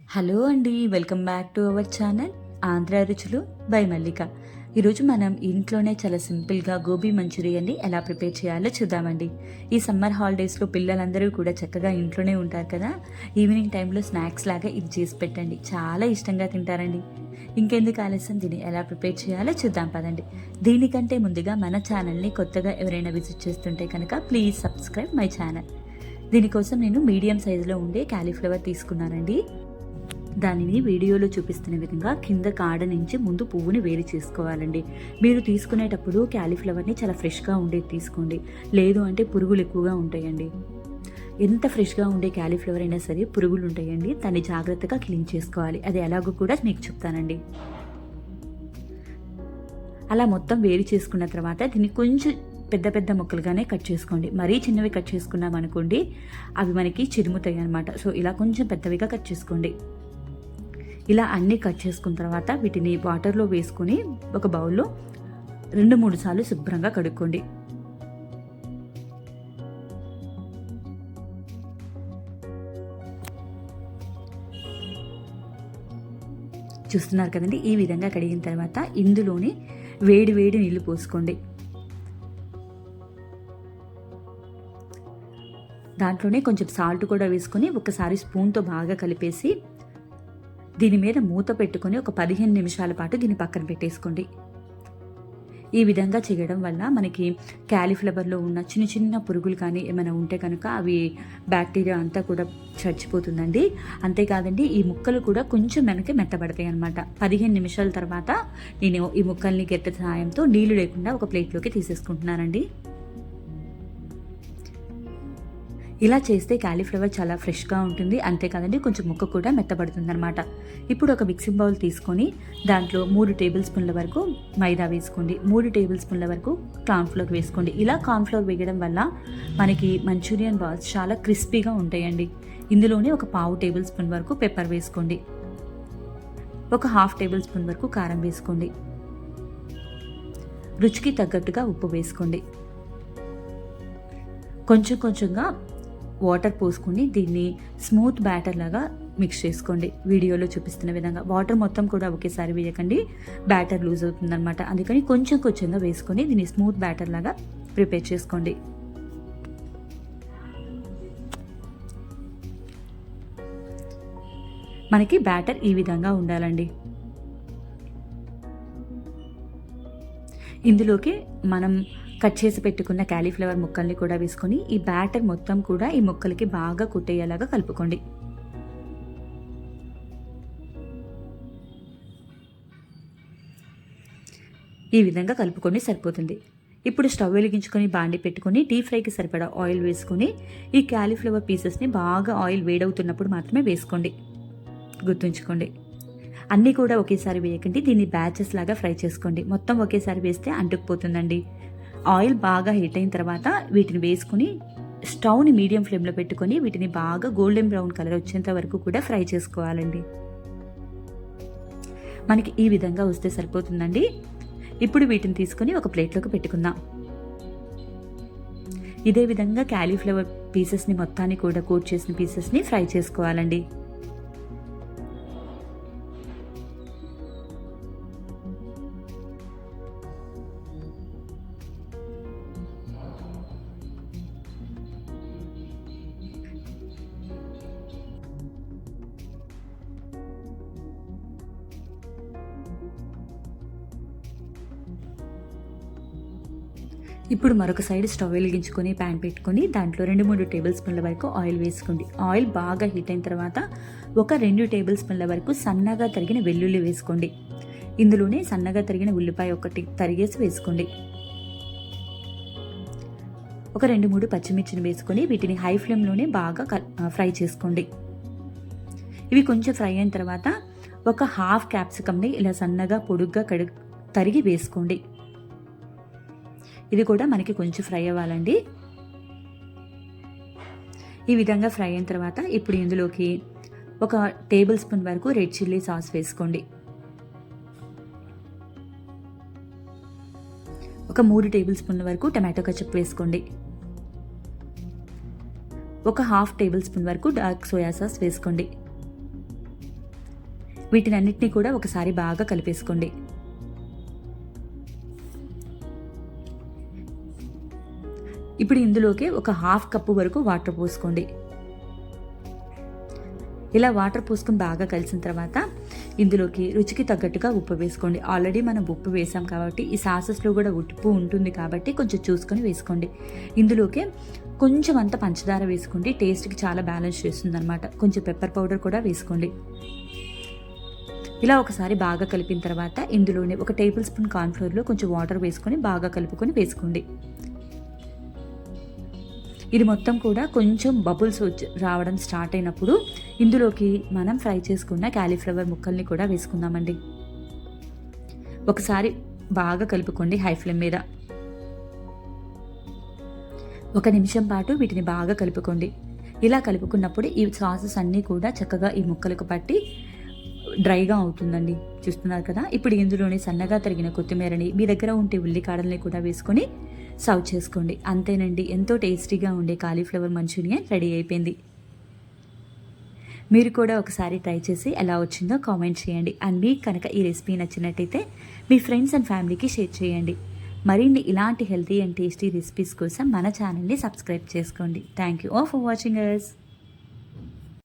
Hello అండి welcome back to our channel Andhra రుచులు by మల్లిక. ఈరోజు మనం ఇంట్లోనే చాలా సింపుల్గా గోబీ మంచూరియాన్ని ఎలా ప్రిపేర్ చేయాలో చూద్దామండి. ఈ సమ్మర్ హాలిడేస్లో పిల్లలందరూ కూడా చక్కగా ఇంట్లోనే ఉంటారు కదా. ఈవినింగ్ టైంలో స్నాక్స్ లాగా ఇది చేసి పెట్టండి. చాలా ఇష్టంగా తింటారండి. ఇంకెందుకు ఆలస్యం? దీన్ని ఎలా ప్రిపేర్ చేయాలో చూద్దాం పదండి. దీనికంటే ముందుగా మన ఛానల్ని కొత్తగా ఎవరైనా విజిట్ చేస్తుంటే కనుక ప్లీజ్ సబ్స్క్రైబ్ మై ఛానల్. దీనికోసం నేను మీడియం సైజులో ఉండే క్యాలీఫ్లవర్ తీసుకున్నానండి. దానిని వీడియోలో చూపిస్తున్న విధంగా కింద కాడ నుంచి ముందు పువ్వుని వేరు చేసుకోవాలండి. మీరు తీసుకునేటప్పుడు క్యాలీఫ్లవర్ని చాలా ఫ్రెష్గా ఉండేది తీసుకోండి. లేదు అంటే పురుగులు ఎక్కువగా ఉంటాయండి. ఎంత ఫ్రెష్గా ఉండే క్యాలీఫ్లవర్ అయినా సరే పురుగులు ఉంటాయండి. దాన్ని జాగ్రత్తగా క్లీన్ చేసుకోవాలి. అది ఎలాగో కూడా మీకు చెప్తానండి. అలా మొత్తం వేరు చేసుకున్న తర్వాత దీన్ని కొంచెం పెద్ద పెద్ద ముక్కలుగానే కట్ చేసుకోండి. మరీ చిన్నవి కట్ చేసుకున్నాం అనుకోండి అవి మనకి చిరుముతాయి అనమాట సో ఇలా కొంచెం పెద్దవిగా కట్ చేసుకోండి. ఇలా అన్నీ కట్ చేసుకున్న తర్వాత వీటిని వాటర్లో వేసుకొని ఒక బౌల్లో రెండు మూడు సార్లు శుభ్రంగా కడుక్కోండి. చూస్తున్నారు కదండి ఈ విధంగా కడిగిన తర్వాత ఇందులోని వేడి వేడి నీళ్ళు పోసుకోండి. దాంట్లోనే కొంచెం సాల్ట్ కూడా వేసుకొని ఒకసారి స్పూన్తో బాగా కలిపేసి దీని మీద మూత పెట్టుకొని ఒక పదిహేను నిమిషాల పాటు దీన్ని పక్కన పెట్టేసుకోండి. ఈ విధంగా చేయడం వల్ల మనకి క్యాలీఫ్లవర్లో ఉన్న చిన్న చిన్న పురుగులు కానీ ఏమైనా ఉంటే కనుక అవి బ్యాక్టీరియా అంతా కూడా చచ్చిపోతుందండి. అంతేకాదండి ఈ ముక్కలు కూడా కొంచెం వెనక్కి మెత్తబడతాయి అనమాట పదిహేను నిమిషాల తర్వాత నేను ఈ ముక్కల్ని గెట్ట సహాయంతో నీళ్ళు లేకుండా ఒక ప్లేట్లోకి తీసేసుకుంటున్నానండి. ఇలా చేస్తే క్యాలీఫ్లవర్ చాలా ఫ్రెష్గా ఉంటుంది. అంతేకాదండి కొంచెం ముక్క కూడా మెత్తబడుతుంది అనమాట ఇప్పుడు ఒక మిక్సింగ్ బౌల్ తీసుకొని దాంట్లో మూడు టేబుల్ స్పూన్ల వరకు మైదా వేసుకోండి. మూడు టేబుల్ స్పూన్ల వరకు కార్న్ఫ్లోర్ వేసుకోండి. ఇలా కార్న్ఫ్లోర్ వేయడం వల్ల మనకి మంచూరియన్ బాల్స్ చాలా క్రిస్పీగా ఉంటాయండి. ఇందులోనే ఒక పావు టేబుల్ స్పూన్ వరకు పెప్పర్ వేసుకోండి. ఒక హాఫ్ టేబుల్ స్పూన్ వరకు కారం వేసుకోండి. రుచికి తగ్గట్టుగా ఉప్పు వేసుకోండి. కొంచెం కొంచెంగా వాటర్ పోసుకుని దీన్ని స్మూత్ బ్యాటర్ లాగా మిక్స్ చేసుకోండి. వీడియోలో చూపిస్తున్న విధంగా. వాటర్ మొత్తం కూడా ఒకేసారి వేయకండి. బ్యాటర్ లూజ్ అవుతుందన్నమాట. అందుకని కొంచెం కొంచెంగా వేసుకొని దీన్ని స్మూత్ బ్యాటర్ లాగా ప్రిపేర్ చేసుకోండి. మనకి బ్యాటర్ ఈ విధంగా ఉండాలండి. ఇందులోకి మనం కట్ చేసి పెట్టుకున్న క్యాలీఫ్లవర్ ముక్కల్ని కూడా వేసుకొని ఈ బ్యాటర్ మొత్తం కూడా ఈ ముక్కలకి బాగా కుట్టేయేలాగా కలుపుకోండి. ఈ విధంగా కలుపుకొని సరిపోతుంది. ఇప్పుడు స్టవ్ వెలిగించుకొని బాండి పెట్టుకొని డీప్ ఫ్రైకి సరిపడా ఆయిల్ వేసుకొని ఈ క్యాలీఫ్లవర్ పీసెస్ని బాగా ఆయిల్ వేడవుతున్నప్పుడు మాత్రమే వేసుకోండి. గుర్తుంచుకోండి. అన్నీ కూడా ఒకేసారి వేయకండి. దీన్ని బ్యాచెస్ లాగా ఫ్రై చేసుకోండి. మొత్తం ఒకేసారి వేస్తే అంటుకుపోతుందండి. ఆయిల్ బాగా హీట్ అయిన తర్వాత వీటిని వేసుకుని స్టవ్ని మీడియం ఫ్లేమ్లో పెట్టుకొని వీటిని బాగా గోల్డెన్ బ్రౌన్ కలర్ వచ్చేంత వరకు కూడా ఫ్రై చేసుకోవాలండి. మనకి ఈ విధంగా వస్తే సరిపోతుందండి. ఇప్పుడు వీటిని తీసుకొని ఒక ప్లేట్లోకి పెట్టుకుందాం. ఇదే విధంగా క్యాలీఫ్లవర్ పీసెస్ని మొత్తాన్ని కూడా కోట్ చేసిన పీసెస్ని ఫ్రై చేసుకోవాలండి. ఇప్పుడు మరొక సైడ్ స్టవ్ వెలిగించుకొని ప్యాన్ పెట్టుకొని దాంట్లో రెండు మూడు టేబుల్ స్పూన్ల వరకు ఆయిల్ వేసుకోండి. ఆయిల్ బాగా హీట్ అయిన తర్వాత ఒక రెండు టేబుల్ స్పూన్ల వరకు సన్నగా తరిగిన వెల్లుల్లి వేసుకోండి. ఇందులోనే సన్నగా తరిగిన ఉల్లిపాయ ఒకటి తరిగేసి వేసుకోండి. ఒక రెండు మూడు పచ్చిమిర్చిని వేసుకొని వీటిని హై ఫ్లేమ్లోనే బాగా ఫ్రై చేసుకోండి. ఇవి కొంచెం ఫ్రై అయిన తర్వాత ఒక హాఫ్ క్యాప్సికమ్ని ఇలా సన్నగా పొడుగ్గా కడు తరిగి వేసుకోండి. ఇది కూడా మనకి కొంచెం ఫ్రై అవ్వాలండి. ఈ విధంగా ఫ్రై అయిన తర్వాత ఇప్పుడు ఇందులోకి ఒక టేబుల్ స్పూన్ వరకు రెడ్ చిల్లీ సాస్ వేసుకోండి. ఒక మూడు టేబుల్ స్పూన్ల వరకు టమాటో కచప్ వేసుకోండి. ఒక హాఫ్ టేబుల్ స్పూన్ వరకు డార్క్ సోయా సాస్ వేసుకోండి. వీటినన్నిటినీ కూడా ఒకసారి బాగా కలిపేసుకోండి. ఇప్పుడు ఇందులోకి ఒక హాఫ్ కప్పు వరకు వాటర్ పోసుకోండి. ఇలా వాటర్ పోసుకుని బాగా కలిసిన తర్వాత ఇందులోకి రుచికి తగ్గట్టుగా ఉప్పు వేసుకోండి. ఆల్రెడీ మనం ఉప్పు వేసాం కాబట్టి ఈ సాసెస్లో కూడా ఉప్పు ఉంటుంది కాబట్టి కొంచెం చూసుకొని వేసుకోండి. ఇందులోకి కొంచెం అంత పంచదార వేసుకోండి. టేస్ట్కి చాలా బ్యాలెన్స్ చేస్తుంది అనమాట కొంచెం పెప్పర్ పౌడర్ కూడా వేసుకోండి. ఇలా ఒకసారి బాగా కలిపిన తర్వాత ఇందులోనే ఒక టేబుల్ స్పూన్ కార్న్ఫ్లోర్లో కొంచెం వాటర్ వేసుకొని బాగా కలుపుకొని వేసుకోండి. ఇది మొత్తం కూడా కొంచెం బబుల్స్ వచ్చి రావడం స్టార్ట్ అయినప్పుడు ఇందులోకి మనం ఫ్రై చేసుకున్న క్యాలీఫ్లవర్ ముక్కల్ని కూడా వేసుకుందామండి. ఒకసారి బాగా కలుపుకోండి హై ఫ్లేమ్ మీద. ఒక నిమిషం పాటు వీటిని బాగా కలుపుకోండి. ఇలా కలుపుకున్నప్పుడు ఈ సాసెస్ అన్నీ కూడా చక్కగా ఈ ముక్కలకు పట్టి డ్రైగా అవుతుందండి. చూస్తున్నారు కదా? ఇప్పుడు ఇందులోనే సన్నగా తరిగిన కొత్తిమీరని మీ దగ్గర ఉంటే ఉల్లికాడల్ని కూడా వేసుకొని సర్వ్ చేసుకోండి. అంతేనండి. ఎంతో టేస్టీగా ఉండే కాలీఫ్లవర్ మంచూరియన్ రెడీ అయిపోయింది. మీరు కూడా ఒకసారి ట్రై చేసి ఎలా వచ్చిందో కామెంట్ చేయండి. అండ్ మీకు కనుక ఈ రెసిపీ నచ్చినట్టయితే మీ ఫ్రెండ్స్ అండ్ ఫ్యామిలీకి షేర్ చేయండి. మరిన్ని ఇలాంటి హెల్తీ అండ్ టేస్టీ రెసిపీస్ కోసం మన ఛానల్ని సబ్స్క్రైబ్ చేసుకోండి. Thank you all for watching us.